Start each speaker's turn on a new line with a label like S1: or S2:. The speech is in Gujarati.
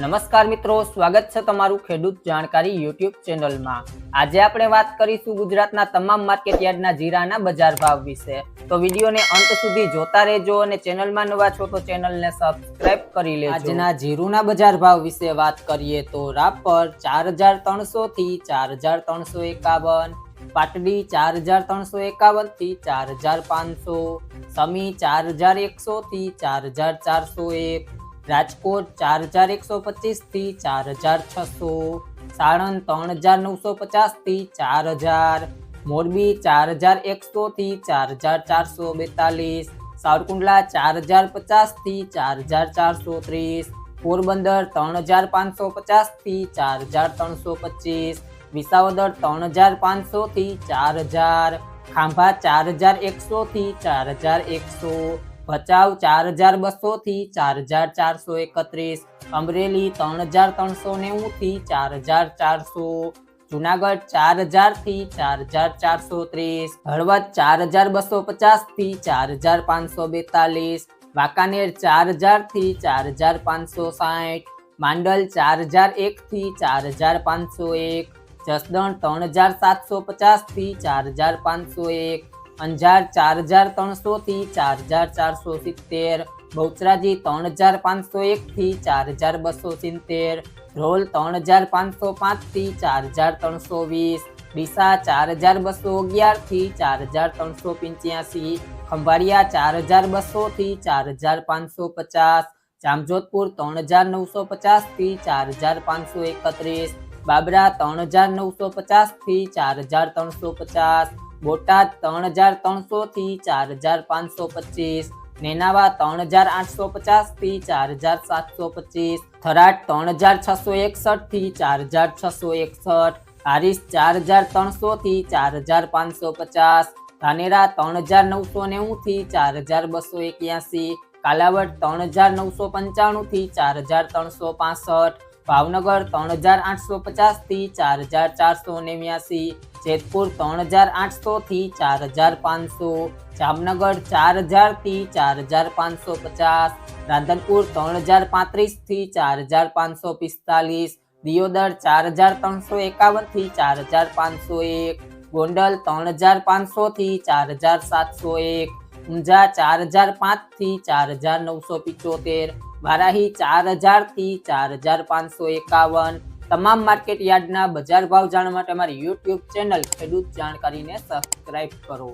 S1: નમસ્કાર મિત્રો, સ્વાગત છે તમારું ખેડૂત જાણકારી યુટ્યુબ ચેનલમાં. આજે આપણે વાત કરીશું ગુજરાતના તમામ માર્કેટ યાર્ડના જીરાના બજાર ભાવ વિશે. તો વિડીયોને અંત સુધી જોતા રહેજો અને ચેનલમાં નવા છો તો ચેનલને સબસ્ક્રાઇબ કરી લેજો. આજના જીરુના બજાર ભાવ વિશે વાત કરીએ તો રાપર ચાર હજાર ત્રણસો થી ચાર હજાર ત્રણસો એકાવન, પાટડી ચાર હજાર ત્રણસો એકાવનથી ચાર હજાર પાંચસો, સમી ચાર હજાર એકસો થી ચાર હજાર ચારસો એક રાજકોટ ચાર હજાર એકસો પચીસ થી ચાર હજાર છસો સાણંદ ત્રણ હજાર નવસો પચાસ થી ચાર હજાર મોરબી ચાર હજાર એકસો થી ચાર હજાર ચારસો બેતાલીસ સાવરકુંડલા ચાર હજાર પચાસ થી ચાર હજાર ચારસો ત્રીસ પોરબંદર ત્રણ હજાર પાંચસો પચાસ થી ચાર હજાર ત્રણસો પચીસ વિસાવદર ત્રણ હજાર પાંચસો થી ચાર હજાર ખાંભા ચાર હજાર એકસો થી ચાર હજાર એકસો ભચાઉ ચાર હજાર બસો થી ચાર હજાર ચારસો એકત્રીસ અમરેલી ત્રણ હજાર ત્રણસો નેવું થી ચાર હજાર ચારસો જુનાગઢ ચાર હજારથી ચાર હજાર ચારસો ત્રીસ હળવદ ચાર હજાર બસો પચાસથી ચાર હજાર પાંચસો બેતાલીસ વાંકાનેર ચાર હજારથી ચાર હજાર પાંચસો સાઠ માંડલ ચાર હજાર એક થી ચાર હજાર પાંચસો એક જસદણ ત્રણ હજાર સાતસો પચાસથી ચાર હજાર પાંચસો એક અંજાર ચાર હજાર ત્રણસો થી ચાર હજાર ચારસો સિત્તેર બહુચરાજી ત્રણ હજાર પાંચસો એક થી ચાર હજાર બસો સિત્તેર ધ્રોલ ત્રણ હજાર પાંચસો પાંચ થી ચાર હજાર ત્રણસો વીસ ડીસા ચાર હજાર બસો અગિયાર થી ચાર હજાર ત્રણસો પંચ્યાસી ખંભાળિયા ચાર હજાર બસો થી ચાર હજાર પાંચસો પચાસ જામજોધપુર ત્રણ હજાર નવસો પચાસ થી ચાર હજાર પાંચસો એકત્રીસ બાબરા ત્રણ હજાર નવસો પચાસ થી ચાર હજાર ત્રણસો પચાસ બોટાદ ત્રણ હજાર ત્રણસો થી ચાર હજાર પાંચસો પચીસ, નેનાવા ત્રણ હજાર આઠસો પચાસથી ચાર હજાર સાતસો પચીસ, થરાદ ત્રણ હજાર છસો એકસઠથી ચાર હજાર છસો એકસઠ હારીસ ચાર હજાર ત્રણસો થી ચાર હજાર પાંચસો પચાસ, ધાનેરા ત્રણ હજાર નવસો નેવું થી ચાર હજાર બસો એક્યાસી, કાલાવડ ત્રણ હજાર નવસો પંચાણું થી ચાર હજાર ત્રણસો પાસઠ ભાવનગર ત્રણ હજાર આઠસો પચાસ થી ચાર હજાર ચારસો નેવ્યાસી જેતપુર ત્રણ હજાર આઠસો થી ચાર હજાર પાંચસો જામનગર ચાર હજાર થી ચાર હજાર પાંચસો પચાસ રાધનપુર ત્રણ હજાર પાંત્રીસ થી ચાર હજાર પાંચસો પિસ્તાલીસ દિયોદર ચાર હજાર ત્રણસો એકાવન થી ચાર હજાર પાંચસો એક ગોંડલ ત્રણ હજાર પાંચસો થી ચાર હજાર સાતસો એક ઊંઝા ચાર હજાર પાંચ થી ચાર હજાર નવસો પિચોતેર વારાહી ચાર હજારથી ચાર હજાર પાંચસો એકાવન. તમામ માર્કેટ યાર્ડના બજાર ભાવ જાણવા માટે અમારી યુટ્યુબ ચેનલ ખેડૂત જાણકારીને સબસ્ક્રાઇબ કરો.